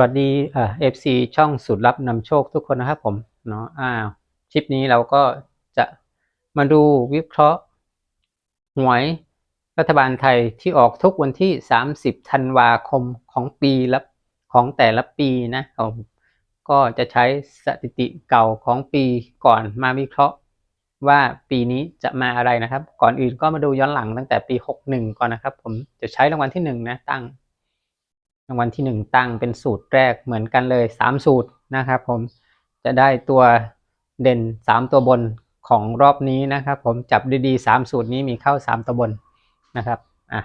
วัสดีเอฟซีช่องสูตรลับนำโชคทุกคนนะครับผมเนาะอ้าวคลิปนี้เราก็จะมาดูวิเคราะห์หวยรัฐบาลไทยที่ออกทุกวันที่ 30 ธันวาคมของปีละของแต่ละปีนะผมก็จะใช้สถิติเก่าของปีก่อนมาวิเคราะห์ ว่าปีนี้จะมาอะไรนะครับ ก่อนอื่นก็มาดูย้อนหลังตั้งแต่ปี 61 ก่อนนะครับ ผมจะใช้รางวัลที่1นะตั้ง รางวัลที่หนึ่งตั้งเป็นสูตรแรกเหมือนกันเลยสามสูตรนะครับผมจะได้ตัวเด่นสามตัวบนของรอบนี้นะครับผมจับดีๆสามสูตรนี้มีเข้าสามตัวบนนะครับอะ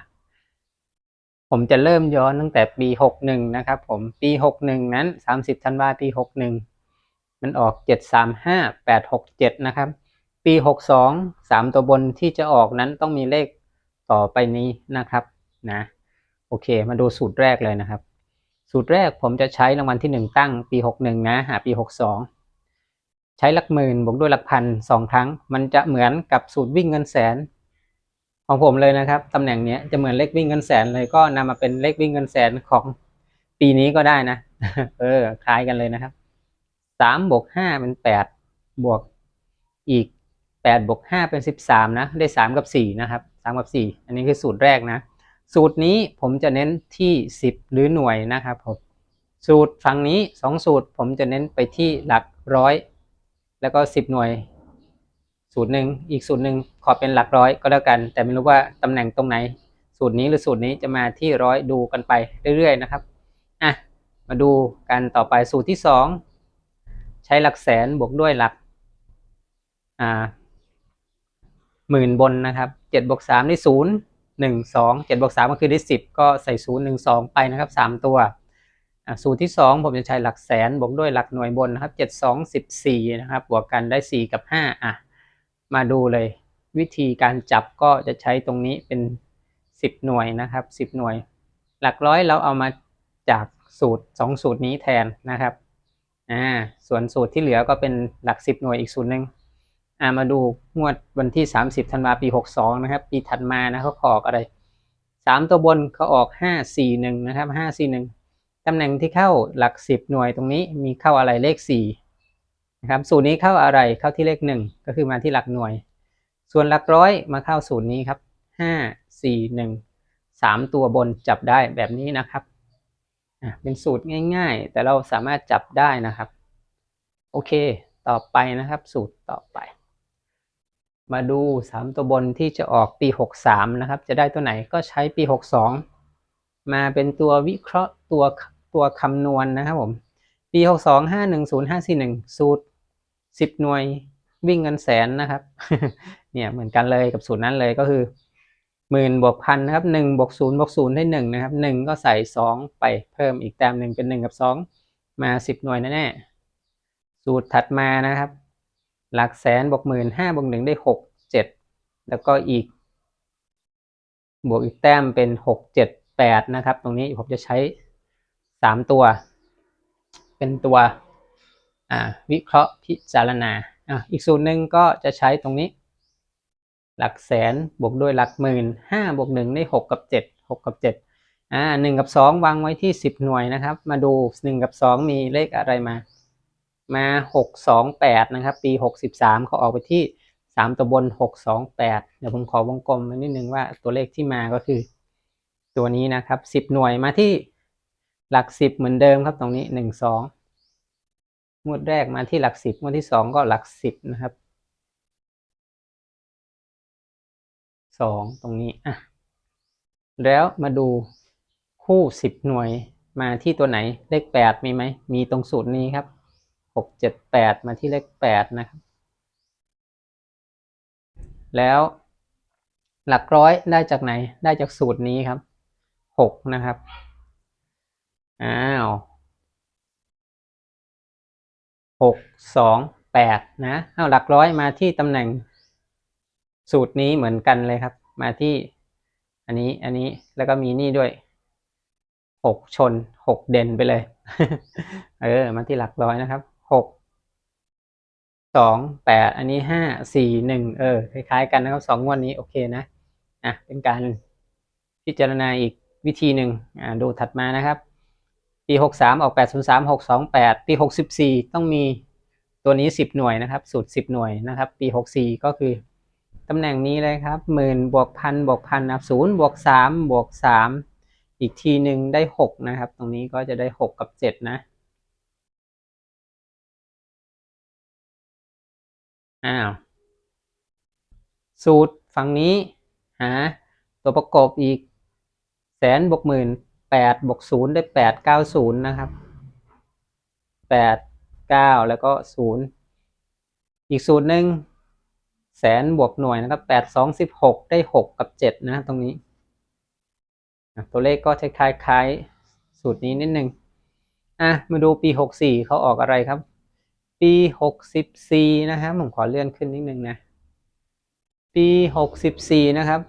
ผมจะเริ่มย้อนตั้งแต่ปีหกหนึ่งนะครับผมปีหกหนึ่งนั้นสามสิบธันวาปีหกหนึ่งมันออกเจ็ดสามห้าแปดหกเจ็ดนะครับ ปีหกสองสามตัวบนที่จะออกนั้นต้องมีเลขต่อไปนี้นะครับนะ โอเค มาดูสูตรแรกเลยนะครับ สูตรแรกผมจะใช้รางวัลที่ 1 ตั้งปี 61 นะ หาปี 62 ใช้หลักหมื่นบวกด้วยหลักพันสองครั้ง มันจะเหมือนกับสูตรวิ่งเงินแสน ของผมเลยนะครับตำแหน่งนี้จะเหมือนเลขวิ่งเงินแสนเลยก็นำมาเป็นเลขวิ่งเงินแสนของปีนี้ก็ได้นะ เออคล้ายกันเลยนะครับสามบวกห้าเป็นแปดบวกอีกแปดบวกห้าเป็นสิบสามนะ ได้สามกับสี่นะครับสามกับสี่อันนี้คือสูตรแรกนะ สูตรนี้ผมจะเน้นที่ 10 หรือหน่วยนะครับผมสูตรฝั่งนี้ 2 สูตรผมจะเน้นไปที่หลักร้อย แล้วก็ 10 หน่วย สูตรหนึ่งอีกสูตรหนึ่งขอเป็นหลักร้อยก็แล้วกัน แต่ไม่รู้ว่าตำแหน่งตรงไหน สูตรนี้หรือสูตรนี้จะมาที่ร้อยดูกันไปเรื่อยๆนะครับอะมาดูกันต่อไปสูตรที่ 2 ใช้หลักแสนบวกด้วยหลักอ่าหมื่นบนนะครับ7บวก3ได้ศู นย์หนึ่งสองเจ็ดบวกสามก็คือได้สิบก็ใส่ศูนย์หนึ่งสองไปนะครับสามตัว สูตรที่สองผมจะใช้หลักแสนบวกด้วยหลักหน่วยบนนะครับเจ็ดสองสิบสี่นะครับบวกกันได้สี่กับห้าอะ มาดูเลย วิธีการจับก็จะใช้ตรงนี้เป็นสิบหน่วยนะครับสิบหน่วย หลักร้อยเราเอามาจากสูตรสองสูตรนี้แทนนะครับอ่าส่วนสูตรที่เหลือก็เป็นหลักสิบหน่วยอีกสูตรหนึ่ง อ่ามาดูงวดวันที่ 30ธันวาปี 62 นะครับ ปีถัดมานะเขาออกอะไร 3 ตัวบนเขาออก 541 นะครับ 541 ตำแหน่งที่เข้าหลัก 10 หน่วยตรงนี้มีเข้าอะไรเลข 4 นะครับ สูตรนี้เข้าอะไรเข้าที่เลข 1 ก็คือมาที่หลักหน่วย ส่วนหลักร้อยมาเข้าสูตรนี้ครับ 541 3 ตัวบนจับได้แบบนี้นะครับเป็นสูตรง่ายๆ แต่เราสามารถจับได้นะครับ โอเค ต่อไปนะครับ สูตรต่อไป มาดู 3 ตัวบนที่จะออกปี 63 นะครับ จะได้ตัวไหนก็ใช้ปี 62 มาเป็นตัววิเคราะห์ตัวตัวคำนวณนนะครับผม ปี 62 510 541 สูตร 10 หน่วยวิ่งเงินแสนนะครับ เนี่ยเหมือนกันเลยกับสูตรนั้นเลยก็คือหมื่นบวกพันนะครับหนึ่งบวกศูนย์บวกศูนย์ได้หนึ่งนะครับหนึ่งก็ใส่สองไปเพิ่มอีกแต้มหนึ่งเป็นหนึ่งกับสองมาสิบหน่วยแน่ๆสูตรถัดมานะครับ หลักแสนบวกหมื่นห้าบวกหนึ่งได้หกเจ็ดแล้วก็อีก บวกอีกแต้มเป็นหกเจ็ดแปดนะครับ ตรงนี้ผมจะใช้สามตัว เป็นตัววิเคราะห์พิจารณาออีกสูตรหนึ่งก็จะใช้ตรงนี้ หลักแสนบวกด้วยหลักหมื่นห้าบวกหนึ่งได้หกกับเจ็ดหกกับเจ็ดอ่าหนึ่งกับสองวางไว้ที่สิบหน่วยนะครับ มาดูหนึ่งกับสองมีเลขอะไรมา มาหกสองแปดนะครับ ปีหกสิบสามเขาออกไปที่สามตัวบนหกสองแปดเดี๋ยวผมขอวงกลมนิดนึงว่าตัวเลขที่มาก็คือ ตัวนี้นะครับสิบหน่วยมาที่หลักสิบเหมือนเดิมครับตรงนี้หนึ่งสองงวดแรกมาที่หลักสิบงวดที่สองก็หลักสิบนะครับสองตรงนี้อะแล้วมาดูคู่สิบหน่วยมาที่ตัวไหนเลขแปดมีไหม มีตรงสูตรนี้ครับ หกเจ็ดแปดมาที่เลขแปดนะครับ แล้วหลักร้อยได้จากไหน ได้จากสูตรนี้ครับหกนะครับ อ้าวหกสองแปดนะเอาหลักร้อยมาที่ตำแหน่งสูตรนี้เหมือนกันเลยครับ มาที่อันนี้อันนี้แล้วก็มีนี่ด้วยหกชนหกเด่นไปเลย เออ มาที่หลักร้อยนะครับ หกสองแปดอันนี้ห้าสี่หนึ่งเออคล้ายๆกันนะครับสองงวันนี้โอเคนะอะเป็นการพิจารณาอีกวิธีหนึ่งอ่าดูถัดมานะครับปีปีหกสามออกแปดศูนย์สามหกสองแปดปีหกสิบสี่ต้องมีตัวนี้สิบหน่วยนะครับสูตรสิบหน่วยนะครับ ปีหกสี่ก็คือตำแหน่งนี้เลยครับหมื่นบวกพันบวกพันนะครับศูนย์บวกสามบวกสามอีกทีหนึ่งได้หกนะครับ ตรงนี้ก็จะได้หกกับเจ็ดนะ อ้าวสูตรฝั่งนี้หาตัวประกอบอีกแสนบวกหมื่นแปดบวกศูนย์ได้แปดเก้าศูนย์นะครับแปดเก้าแล้วก็ศูนย์อีกสูตรหนึ่งแสนบวกหน่วยนะครับแปดสองสิบหกได้หกกับเจ็ดนะตรงนี้อะตัวเลขก็คล้ายๆคล้ายสูตรนี้นิดนึงอะมาดูปีหกสี่เขาออกอะไรครับ ปีหกสิบสี่นะครับผมขอเลื่อนขึ้นนิดนึงนะ ปีหกสิบสี่นะครับ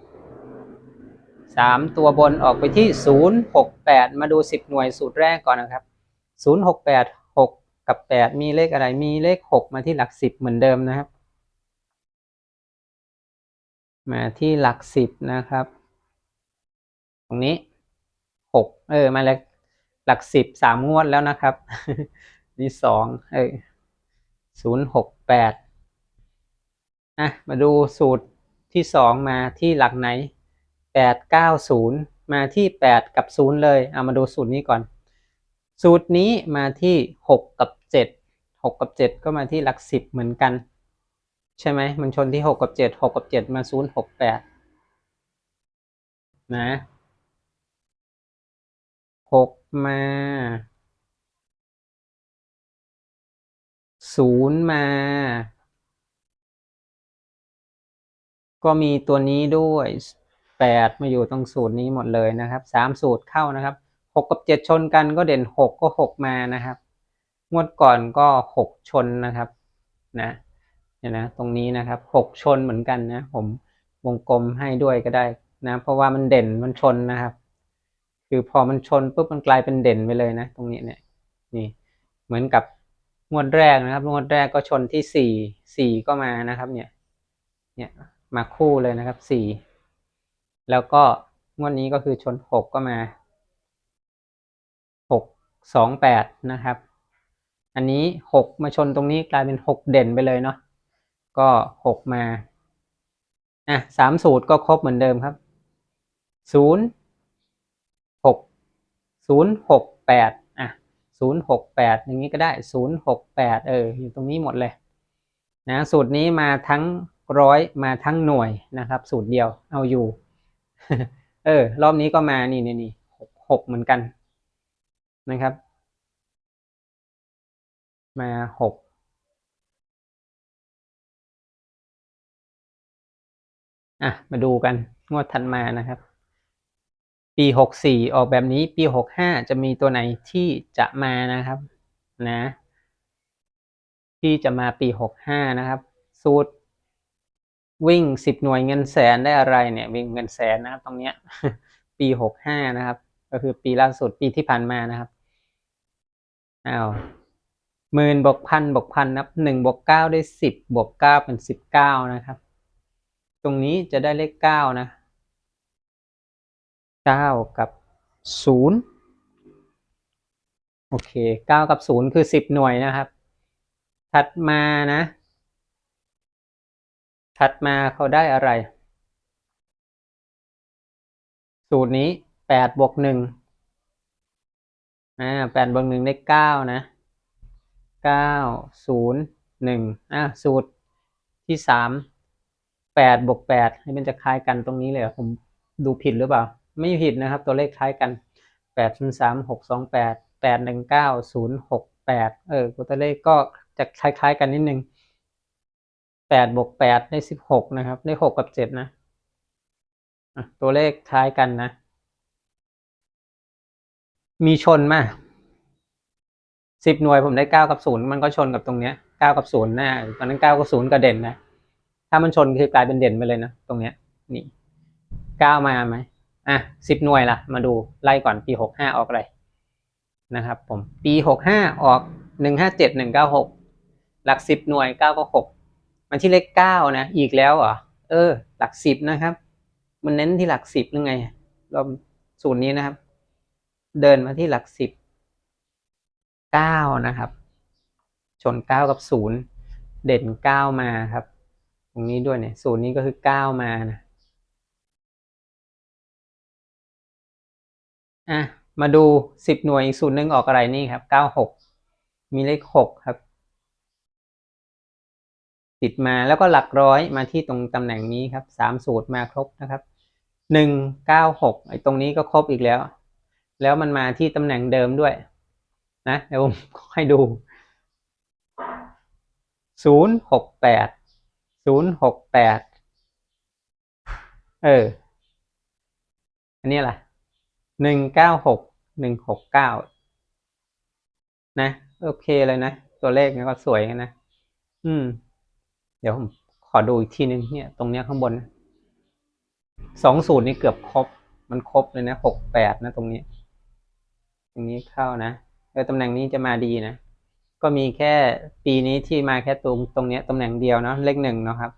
สามตัวบนออกไปที่ศูนย์หกแปดมาดูสิบหน่วยสูตรแรกก่อนนะครับศูนย์หกแปดหกกับแปดมีเลขอะไรมีเลขหกมาที่หลักสิบเหมือนเดิมนะครับ มาที่หลักสิบนะครับ ตรงนี้หกเออมาแล้วหลักสิบสามงวดแล้วนะครับ นี่สองเออ ศูนย์หกแปดอะมาดูสูตรที่สองมาที่หลักไหนแปดเก้าศูนย์มาที่แปดกับศูนย์เลยเอามาดูสูตรนี้ก่อน สูตรนี้มาที่หกกับเจ็ดหกกับเจ็ดก็มาที่หลักสิบเหมือนกัน ใช่ไหมมันชนที่หกกับเจ็ดหกกับเจ็ดมาศูนย์หกแปดนะหกมา ศูนย์มา ก็มีตัวนี้ด้วยแปดมาอยู่ตรงสูตรนี้หมดเลยนะครับสามสูตรเข้านะครับหกกับเจ็ดชนกันก็เด่นหกก็หกมานะครับ งวดก่อนก็หกชนนะครับนะเนี่ยนะตรงนี้นะครับหกชนเหมือนกันนะผมวงกลมให้ด้วยก็ได้นะเพราะว่ามันเด่นมันชนนะครับ คือพอมันชนปุ๊บมันกลายเป็นเด่นไปเลยนะ ตรงนี้เนี่ยนี่เหมือนกับ งวดแรกนะครับงวดแรกก็ชนที่สี่สี่ก็มานะครับ เนี่ย เนี่ยมาคู่เลยนะครับสี่แล้วก็งวดนี้ก็คือชนหกก็มาหกสองแปดนะครับ อันนี้หกมาชนตรงนี้กลายเป็นหกเด่นไปเลยเนาะก็หกมาอะสามสูตรก็ครบเหมือนเดิมครับศูนย์หกศูนย์หกแปด ศูนย์หกแปดอย่างนี้ก็ได้ศูนย์หกแปดเอออยู่ตรงนี้หมดเลยนะสูตรนี้มาทั้งร้อยมาทั้งหน่วยนะครับ สูตรเดียวเอาอยู่ เออ รอบนี้ก็มานี่นี่นี่หกหกเหมือนกันนะครับ มาหกอะมาดูกันงวดถัดมานะครับ ปีหกสี่ออกแบบนี้ปีหกห้าจะมีตัวไหนที่จะมานะครับนะที่จะมาปีหกห้านะครับ สูตรวิ่งสิบหน่วยเงินแสนได้อะไรเนี่ย วิ่งเงินแสนนะครับ ตรงเนี้ยปีหกห้านะครับ ก็คือปีล่าสุดปีที่ผ่านมานะครับอ้าวหมื่นบวกพันบวกพันนับหนึ่งบวกเก้าได้สิบบวกเก้าเป็นสิบเก้านะครับ ตรงนี้จะได้เลขเก้านะ เก้ากับศูนย์โอเคเก้ากับศูนย์คือสิบหน่วยนะครับ ถัดมานะ ถัดมาเขาได้อะไร สูตรนี้แปดบวกหนึ่งอ่าแปดบวกหนึ่งได้เก้านะเก้าศูนย์หนึ่งอ่าสูตรที่สามแปดบวกแปดให้มันจะคล้ายกันตรงนี้เลยผมดูผิดหรือเปล่า ไม่ผิดนะครับ ตัวเลขคล้ายกันแปดศูนย์สามหกสองแปดแปดหนึ่งเก้าศูนย์หกแปดเออตัวเลขก็จะคล้ายๆกันนิดนึงแปดบวกแปดได้สิบหกนะครับ ได้หกกับเจ็ดนะตัวเลขคล้ายกันนะ มีชนมาสิบหน่วยผมได้เก้ากับศูนย์มันก็ชนกับตรงเนี้ยเก้ากับศูนย์หน้าตอนนั้นเก้ากับศูนย์ก็เด่นนะ ถ้ามันชนคือกลายเป็นเด่นไปเลยนะ ตรงเนี้ย นี่เก้ามาไหม อะสิบหน่วยล่ะมาดูไล่ก่อนปีหกห้าออกอะไรนะครับ ผมปีหกห้าออกหนึ่งห้าเจ็ดหนึ่งเก้าหกหลักสิบหน่วยเก้าก็หกมันที่เลขเก้านะอีกแล้วเหรอเออ หลักสิบนะครับ มันเน้นที่หลักสิบหรือไงรอบสูตรนี้นะครับ เดินมาที่หลักสิบเก้านะครับ ชนเก้ากับศูนย์เด่นเก้ามาครับ ตรงนี้ด้วยเนี่ยศูนย์นี้ก็คือเก้ามานะ อะมาดูสิบหน่วยอีกศูนย์หนึ่งออกอะไรนี่ครับเก้าหกมีเลขหกครับ ติดมาแล้วก็หลักร้อยมาที่ตรงตำแหน่งนี้ครับสามสูตรมาครบนะครับหนึ่งเก้าหกไอ้ตรงนี้ก็ครบอีกแล้ว แล้วมันมาที่ตำแหน่งเดิมด้วย นะเดี๋ยวผมให้ดูศูนย์หกแปดศูนย์หกแปดเออ อันนี้แหละ หนึ่งเก้าหกหนึ่งหกเก้านะ โอเคเลยนะ ตัวเลขเนี่ยก็สวยนะ อืม เดี๋ยวผมขอดูอีกทีนึงเนี่ย ตรงเนี้ยข้างบนสองสูตรนี่เกือบครบ มันครบเลยนะหกแปดนะตรงนี้ ตรงนี้เข้านะเออตำแหน่งนี้จะมาดีนะก็มีแค่ปีนี้ที่มาแค่ตรงตรงเนี้ยตำแหน่งเดียวเนาะเลขหนึ่งเนาะครับ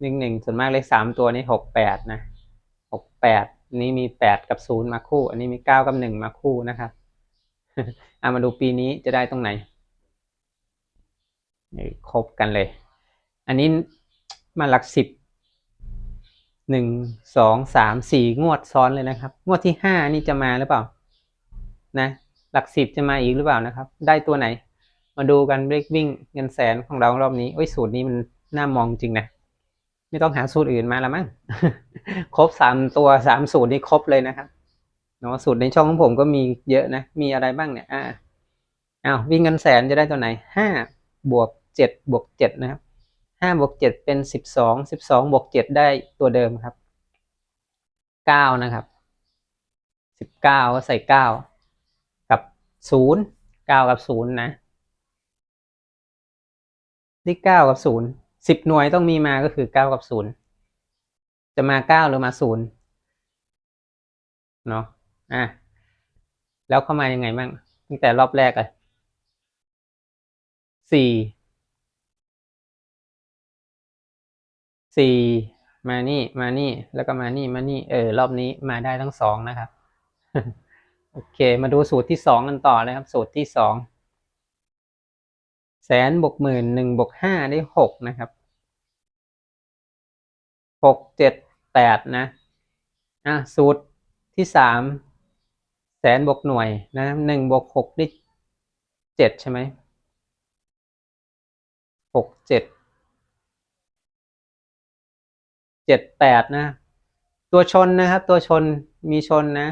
เลขหนึ่งส่วนมากเลขสามตัวนี้หกแปดนะหกแปด นี้มีแปดกับศูนย์มาคู่ อันนี้มีเก้ากับหนึ่งมาคู่นะครับเอามาดูปีนี้จะได้ตรงไหนนี่ครบกันเลย อันนี้มาหลักสิบหนึ่งสองสามสี่งวดซ้อนเลยนะครับ งวดที่ห้านี่จะมาหรือเปล่า นะ หลักสิบจะมาอีกหรือเปล่านะครับ ได้ตัวไหน มาดูกันเลขวิ่งเงินแสนของเรารอบนี้โอ้ยสูตรนี้มันน่ามองจริงนะ ไม่ต้องหาสูตรอื่นมาแล้วมั้งครบสามตัวสามสูตรนี้ครบเลยนะครับเนาะสูตรในช่องของผมก็มีเยอะนะ มีอะไรบ้างเนี่ยอ่าอ้าววิ่งเงินแสนจะได้ตัวไหนห้าบวกเจ็ดบวกเจ็ดนะครับห้าบวกเจ็ดเป็นสิบสองสิบสองบวกเจ็ดได้ตัวเดิมครับเก้านะครับสิบเก้าก็ใส่เก้ากับศูนย์เก้ากับศูนย์นะที่เก้ากับศูนย์ สิบหน่วยต้องมีมาก็คือเก้ากับศูนย์จะมาเก้าหรือมาศูนย์เนาะอะแล้วเข้ามายังไงบ้างตั้งแต่รอบแรกอะสี่สี่มานี่มานี่แล้วก็มานี่มานี่ เออ รอบนี้มาได้ทั้งสองนะครับ โอเค มาดูสูตรที่สองกันต่อเลยครับ สูตรที่สองแสนบวกหมื่นหนึ่งบวกห้าได้หกนะครับ หกเจ็ดแปดนะอะสูตรที่สามแสนบวกหน่วยนะหนึ่งบวกหกได้เจ็ดใช่ไหมหกเจ็ดเจ็ดแปดนะ ตัวชนนะครับ ตัวชนมีชนนะ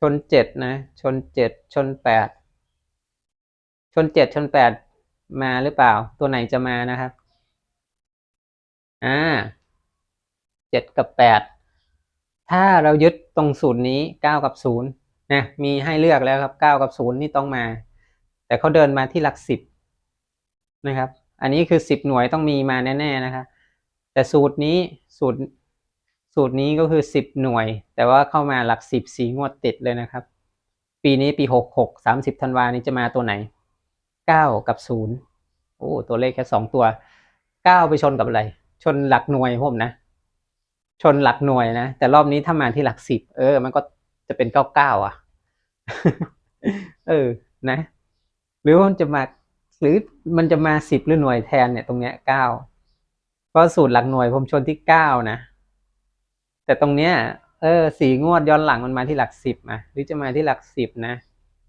ชนเจ็ดนะ ชนเจ็ดชนแปดชนเจ็ดชนแปดมาหรือเปล่า ตัวไหนจะมานะครับ อ่าเจ็ดกับแปดถ้าเรายึดตรงศูนย์นี้เก้ากับศูนย์นะมีให้เลือกแล้วครับเก้ากับศูนย์นี่ต้องมา แต่เขาเดินมาที่หลักสิบนะครับ อันนี้คือสิบหน่วยต้องมีมาแน่ๆนะครับแต่สูตรนี้สูตรสูตรนี้ก็คือสิบหน่วย แต่ว่าเข้ามาหลักสิบสีงวดติดเลยนะครับ ปีนี้ปีหกหกสามสิบธันวานี้จะมาตัวไหนเก้ากับศูนย์โอ้ตัวเลขแค่สองตัวเก้าไปชนกับอะไร ชนหลักหน่วยผมนะ ชนหลักหน่วยนะ แต่รอบนี้ถ้ามาที่หลักสิบเออ มันก็จะเป็นเก้าเก้าอะ เออนะ หรือมันจะมา หรือมันจะมาสิบหรือหน่วยแทนเนี่ยตรงเนี้ยเก้าเพราะสูตรหลักหน่วยผมชนที่เก้านะ แต่ตรงเนี้ย เออสีงวดย้อนหลังมันมาที่หลักสิบนะหรือจะมาที่หลักสิบนะ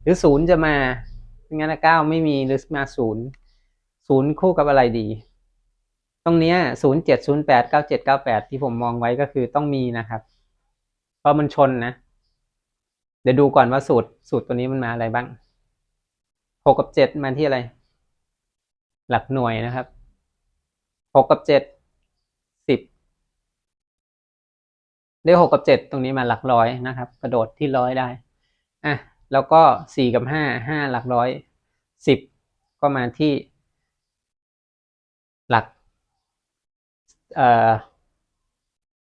หรือศูนย์จะมางั้นเก้าไม่มีหรือมาศูนย์ศูนย์คู่กับอะไรดี ตรงเนี้ยศูนย์เจ็ดศูนย์แปดเก้าเจ็ดเก้าแปดที่ผมมองไว้ก็คือต้องมีนะครับ เพราะมันชนนะ เดี๋ยวดูก่อนว่าสูตรสูตรตัวนี้มันมาอะไรบ้างหกกับเจ็ดมาที่อะไร หลักหน่วยนะครับหกกับเจ็ดสิบได้หกกับเจ็ดตรงนี้มาหลักร้อยนะครับ กระโดดที่ร้อยได้อะแล้วก็สี่กับห้าห้าหลักร้อยสิบก็มาที่ หลัก เ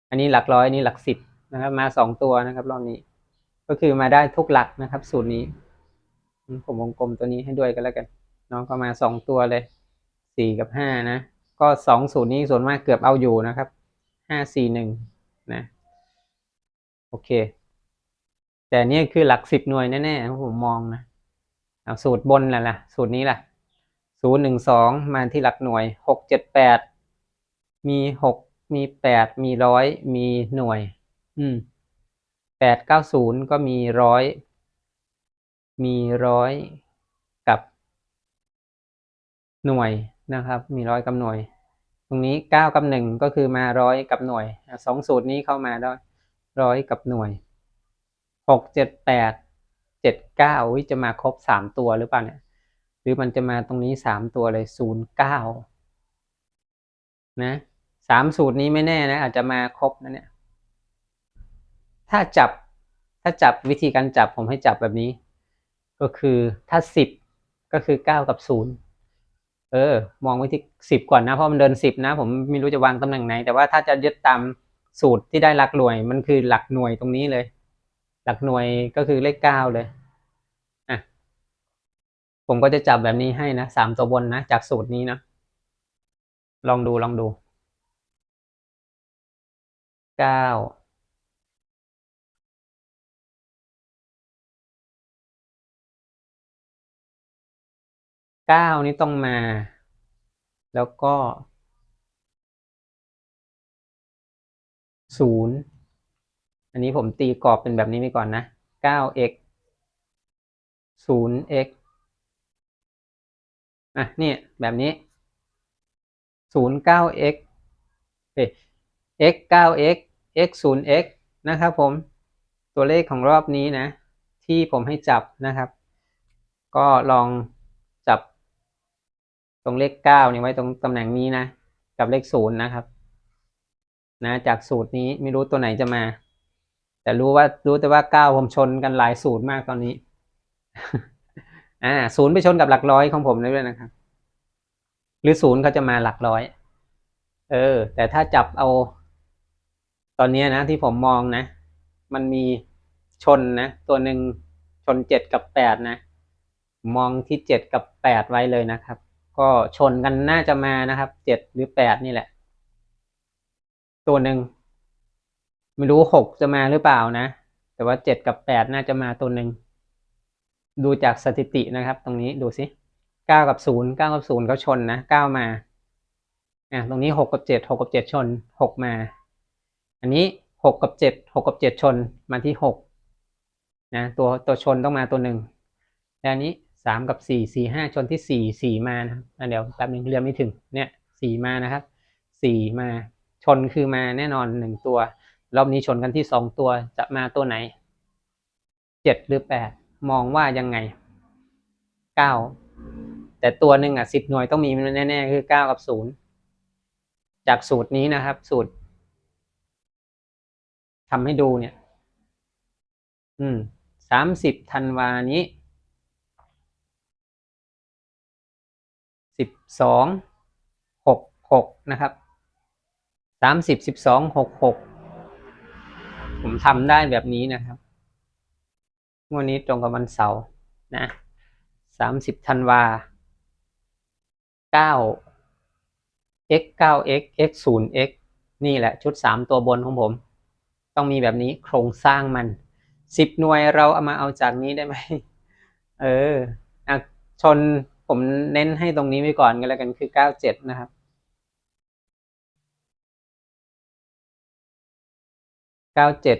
อันนี้หลักร้อยนี่หลักสิบนะครับ มาสองตัวนะครับ รอบนี้ ก็คือมาได้ทุกหลักนะครับ สูตรนี้ ผมวงกลมตัวนี้ให้ด้วยกันแล้วกันน้องก็มาสองตัวเลยสี่กับห้านะ ก็สองสูตรนี้ส่วนมากเกือบเอาอยู่นะครับห้าสี่หนึ่งนะโอเค แต่นี่คือหลักสิบหน่วยแน่ๆผมมองนะเอาสูตรบนแหละล่ะ สูตรนี้ล่ะศูนย์หนึ่งสองมาที่หลักหน่วยหกเจ็ดแปด มีหกมีแปดมีร้อยมีหน่วย อืมแปดเก้าศูนย์ก็มีร้อยมีร้อยกับหน่วยนะครับ มีร้อยกับหน่วย ตรงนี้เก้ากับหนึ่งก็คือมาร้อยกับหน่วยสองสูตรนี้เข้ามาได้ร้อยกับหน่วยหกเจ็ดแปดเจ็ดเก้าจะมาครบสามตัวหรือเปล่าเนี่ยหรือมันจะมาตรงนี้สามตัวเลยศูนย์เก้านะ สามสูตรนี้ไม่แน่นะ อาจจะมาครบนะเนี่ย ถ้าจับถ้าจับวิธีการจับผมให้จับแบบนี้ ก็คือถ้าสิบก็คือเก้ากับศูนย์เออ มองไว้ที่สิบก่อนนะ เพราะมันเดินสิบนะ ผมไม่รู้จะวางตำแหน่งไหน แต่ว่าถ้าจะยึดตามสูตรที่ได้หลักหน่วย มันคือหลักหน่วยตรงนี้เลย หลักหน่วยก็คือเลขเก้าเลยอะผมก็จะจับแบบนี้ให้นะสามตัวบนนะ จากสูตรนี้นะ ลองดูลองดู เก้าเก้านี่ต้องมา แล้วก็ศูนย์อันนี้ผมตีกรอบเป็นแบบนี้ไปก่อนนะเก้า x ศูนย์ x อะนี่แบบนี้ศูนย์เก้า x เอ้ย x เก้า x x ศูนย์ x นะครับผม ตัวเลขของรอบนี้นะ ที่ผมให้จับนะครับ ก็ลองจับ ตรงเลขเก้านี่ไว้ตรงตำแหน่งนี้นะ กับเลขศูนย์นะครับ นะจากสูตรนี้ไม่รู้ตัวไหนจะมา แต่รู้ว่ารู้แต่ว่าเก้าผมชนกันหลายสูตรมากตอนนี้อ่าศูนย์ไปชนกับหลักร้อยของผมได้ด้วยนะครับ หรือศูนย์เขาจะมาหลักร้อย เออ แต่ถ้าจับเอา ตอนนี้นะที่ผมมองนะ มันมีชนนะ ตัวหนึ่งชนเจ็ดกับแปดนะ มองที่เจ็ดกับแปดไว้เลยนะครับ ก็ชนกันน่าจะมานะครับเจ็ดหรือแปดนี่แหละ ตัวหนึ่งไม่รู้หกจะมาหรือเปล่านะ แต่ว่าเจ็ดกับแปดน่าจะมาตัวหนึ่งดูจากสถิตินะครับ ตรงนี้ดูสิเก้ากับศูนย์เก้ากับศูนย์เขาชนนะเก้ามาอะตรงนี้หกกับเจ็ดหกกับเจ็ดชนหกมา อันนี้หกกับเจ็ดหกกับเจ็ดชนมาที่หกนะตัวตัวชนต้องมาตัวหนึ่งแล้วนี้สามกับสี่สี่ห้าชนที่สี่สี่มานะครับเดี๋ยวแป๊บนึงเรียงไม่ถึงเนี่ยสี่มานะครับสี่มาชนคือมาแน่นอนหนึ่งตัว รอบนี้ชนกันที่สองตัวจะมาตัวไหนเจ็ดหรือแปดมองว่ายังไงเก้าแต่ตัวหนึ่งอะสิบหน่วยต้องมีแน่ๆคือเก้ากับศูนย์จากสูตรนี้นะครับ สูตร ทำให้ดูเนี่ย อืมสามสิบธันวานี้สิบสองหกหกนะครับสามสิบสิบสองหกหกผมทำได้แบบนี้นะครับวันนี้ตรงกับวันเสาร์นะสามสิบธันวาเก้า x เก้า x x ศูนย์ x นี่แหละชุดสามตัวบนของผม ต้องมีแบบนี้โครงสร้างมันสิบหน่วยเราเอามาเอาจากนี้ได้ไหมเอออชนผมเน้นให้ตรงนี้ไว้ก่อนกันแล้วกันคือเก้าเจ็ดนะครับเก้าเจ็ด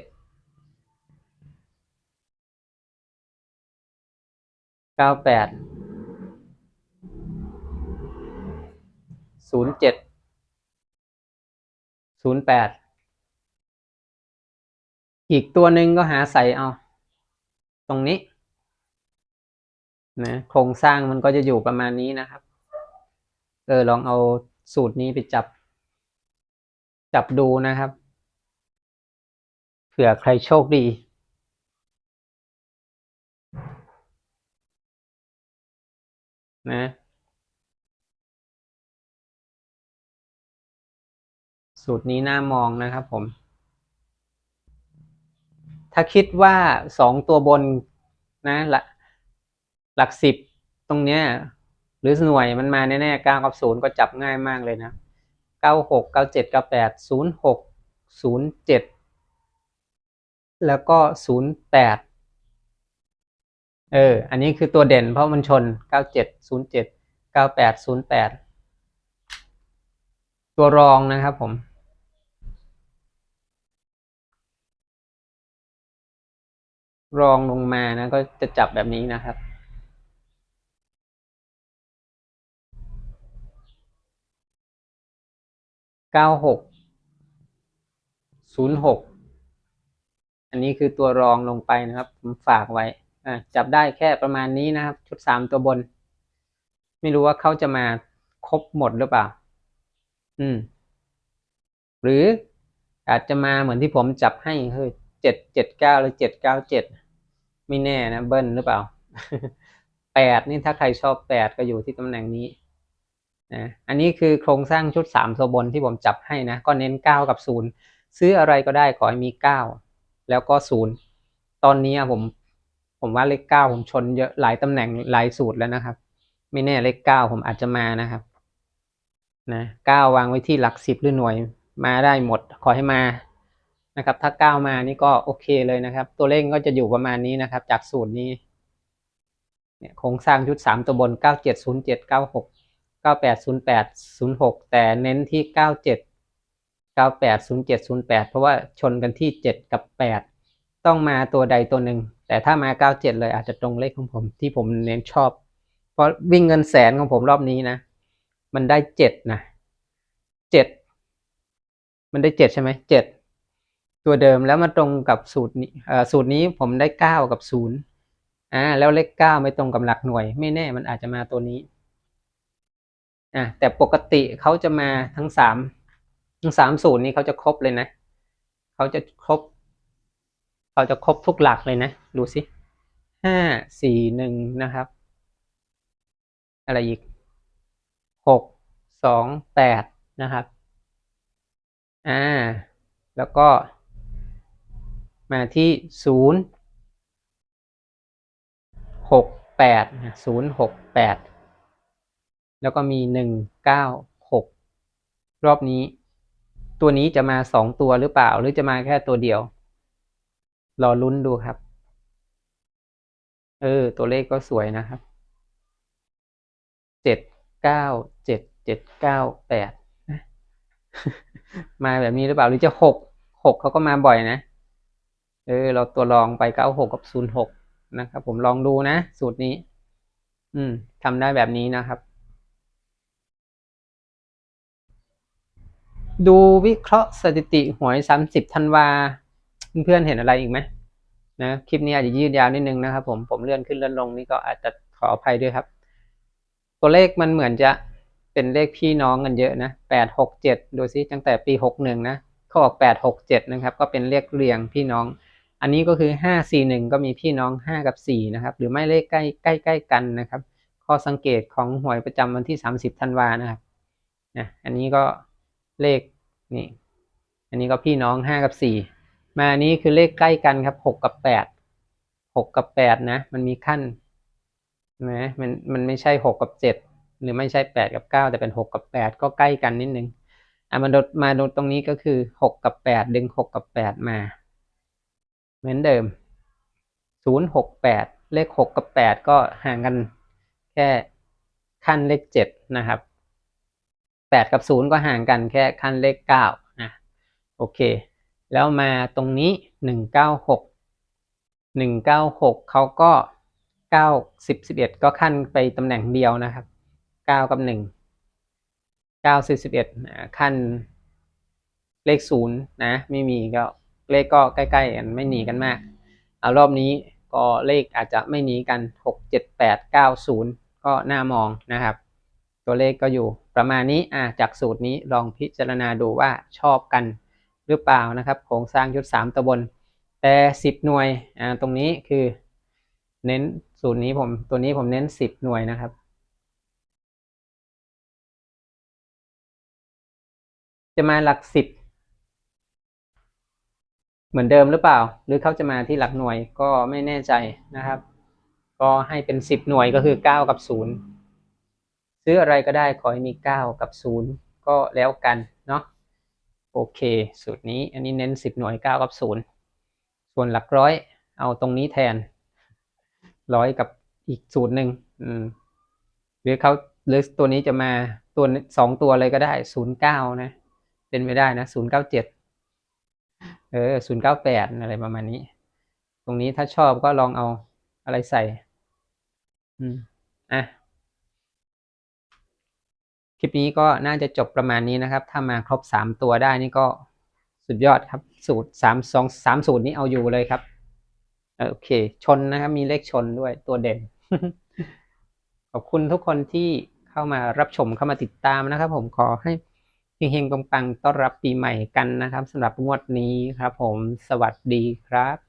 เก้าแปดศูนย์เจ็ดศูนย์แปด อีกตัวหนึ่งก็หาใส่เอา ตรงนี้นะโครงสร้างมันก็จะอยู่ประมาณนี้นะครับ เออลองเอาสูตรนี้ไปจับ จับดูนะครับ เผื่อใครโชคดีนะสูตรนี้น่ามองนะครับผม ถ้าคิดว่าสองตัวบนนะหลักหลักสิบตรงเนี้ยหรือหน่วยมันมาแน่ๆเก้ากับศูนย์ก็จับง่ายมากเลยนะเก้าหกเก้าเจ็ดเก้าแปดศูนย์หกศูนย์เจ็ดแล้วก็ศูนย์แปดเออ อันนี้คือตัวเด่นเพราะมันชน 9707 9808 ตัวรองนะครับผม รองลงมานะ ก็จะจับแบบนี้นะครับ เก้าหก ศูนย์หก อันนี้คือตัวรองลงไปนะครับ ผมฝากไว้ จับได้แค่ประมาณนี้นะครับ ชุดสามตัวบน ไม่รู้ว่าเขาจะมาครบหมดหรือเปล่า อืม หรืออาจจะมาเหมือนที่ผมจับให้คือเจ็ดเจ็ดเก้าหรือเจ็ดเก้าเจ็ด ไม่แน่นะเบิ้ลหรือเปล่าแปดนี่ถ้าใครชอบแปดก็อยู่ที่ตำแหน่งนี้นะอันนี้คือโครงสร้างชุดสามตัวบนที่ผมจับให้นะ ก็เน้นเก้ากับศูนย์ซื้ออะไรก็ได้ขอให้มีเก้าแล้วก็ศูนย์ตอนนี้ผม ผมว่าเลขเก้าผมชนเยอะหลายตำแหน่งหลายสูตรแล้วนะครับ ไม่แน่เลขเก้าผมอาจจะมานะครับนะเก้าวางไว้ที่หลักสิบหรือหน่วยมาได้หมดขอให้มา นะครับ ถ้าเก้ามานี่ก็โอเคเลยนะครับ ตัวเลขก็จะอยู่ประมาณนี้นะครับ จากสูตรนี้เนี่ยโครงสร้างชุดสามตัวบนเก้าเจ็ดศูนย์เจ็ดเก้าหกเก้าแปดศูนย์แปดศูนย์หกแต่เน้นที่เก้าเจ็ดเก้าแปดศูนย์เจ็ดศูนย์แปดเพราะว่าชนกันที่เจ็ดกับแปดต้องมาตัวใดตัวหนึ่ง แต่ถ้ามาเก้าเจ็ดเลยอาจจะตรงเลขของผมที่ผมเน้นชอบ เพราะวิ่งเงินแสนของผมรอบนี้นะ มันได้เจ็ดนะเจ็ดมันได้เจ็ดใช่ไหมเจ็ด ตัวเดิมแล้วมาตรงกับสูตรนี้สูตรนี้ผมได้เก้ากับศูนย์อ่าแล้วเลขเก้าไม่ตรงกับหลักหน่วย ไม่แน่มันอาจจะมาตัวนี้อ่าแต่ปกติเขาจะมาทั้งสามทั้งสามสูตรนี้เขาจะครบเลยนะเขาจะครบเขาจะครบทุกหลักเลยนะดูสิห้าสี่หนึ่งนะครับ อะไรอีกหกสองแปดนะครับ อ่า แล้วก็ มาที่ศูนย์หกแปดศูนย์หกแปดแล้วก็มีหนึ่งเก้าหกรอบนี้ ตัวนี้จะมาสองตัวหรือเปล่า หรือจะมาแค่ตัวเดียว รอลุ้นดูครับ เออ ตัวเลขก็สวยนะครับเจ็ดเก้าเจ็ดเจ็ดเก้าแปดมาแบบนี้หรือเปล่า หรือจะหกหกเขาก็มาบ่อยนะ เออ เราตัวลองไปเก้าหกกับศูนย์หกนะครับผมลองดูนะ สูตรนี้ อืมทำได้แบบนี้นะครับ ดูวิเคราะห์สถิติหวยสามสิบธันวา เพื่อนๆเห็นอะไรอีกไหมนะคลิปนี้อาจจะยืดยาวนิดนึงนะครับ ผมผมเลื่อนขึ้นเลื่อนลงนี่ก็อาจจะขออภัยด้วยครับ ตัวเลขมันเหมือนจะเป็นเลขพี่น้องกันเยอะนะแปดหกเจ็ดดูซิตั้งแต่ปีหกหนึ่งนะเขาบอกแปดหกเจ็ดนะครับ ก็เป็นเลขเรียงพี่น้อง อันนี้ก็คือห้าสี่หนึ่งก็มีพี่น้องห้ากับสี่นะครับ หรือไม่เลขใกล้ใกล้ใกล้กันนะครับ ข้อสังเกตของหวยประจำวันที่สามสิบธันวานะครับนะอันนี้ก็เลขนี่ อันนี้ก็พี่น้องห้ากับสี่มาอันนี้คือเลขใกล้กันครับหกกับแปดหกกับแปดนะ มันมีขั้นนะมันมันไม่ใช่หกกับเจ็ดหรือไม่ใช่แปดกับเก้าแต่เป็นหกกับแปดก็ใกล้กันนิดนึงอะมาดูมาดูตรงนี้ก็คือหกกับแปดดึงหกกับแปดมา เหมือนเดิมศูนย์หกแปดเลขหกกับแปดก็ห่างกันแค่ขั้นเลขเจ็ดนะครับแปดกับศูนย์ก็ห่างกันแค่ขั้นเลขเก้านะ โอเค แล้วมาตรงนี้หนึ่งเก้าหกหนึ่งเก้าหกเขาก็เก้าสิบสิบเอ็ดก็ขั้นไปตำแหน่งเดียวนะครับเก้ากับหนึ่งเก้าสิบสิบเอ็ดขั้นเลขศูนย์นะ ไม่มีก็ เลขก็ใกล้ๆกันไม่หนีกันมากเอารอบนี้ก็เลขอาจจะไม่หนีกันหกเจ็ดแปดเก้าศูนย์ก็น่ามองนะครับ ตัวเลขก็อยู่ประมาณนี้อ่าจากสูตรนี้ลองพิจารณาดูว่าชอบกันหรือเปล่านะครับโครงสร้างชุดสามตะบน แต่สิบหน่วยอ่าตรงนี้คือเน้นสูตรนี้ผมตัวนี้ผมเน้นสิบหน่วยนะครับจะมาหลักสิบ เหมือนเดิมหรือเปล่า หรือเขาจะมาที่หลักหน่วยก็ไม่แน่ใจนะครับ ก็ให้เป็นสิบหน่วยก็คือเก้ากับศูนย์ซื้ออะไรก็ได้ขอให้มีเก้ากับศูนย์ก็แล้วกันเนาะโอเคสูตรนี้อันนี้เน้นสิบหน่วยเก้ากับศูนย์ส่วนหลักร้อยเอาตรงนี้แทนร้อยกับอีกสูตรหนึ่งหรือเขาหรือตัวนี้จะมาตัวสองตัวเลยก็ได้ศูนย์เก้านะ เป็นไม่ได้นะศูนย์ เออศูนย์เก้าแปดอะไรประมาณนี้ ตรงนี้ถ้าชอบก็ลองเอาอะไรใส่ อืม อะ คลิปนี้ก็น่าจะจบประมาณนี้นะครับ ถ้ามาครบสามตัวได้นี่ก็สุดยอดครับ สูตรสามสองสามสูตรนี้เอาอยู่เลยครับ โอเค ชนนะครับ มีเลขชนด้วยตัวเด่น ขอบคุณทุกคนที่เข้ามารับชมเข้ามาติดตามนะครับ ผมขอให้ เฮงๆปังๆต้อนรับปีใหม่กันนะครับสำหรับงวดนี้ครับผมสวัสดีครับ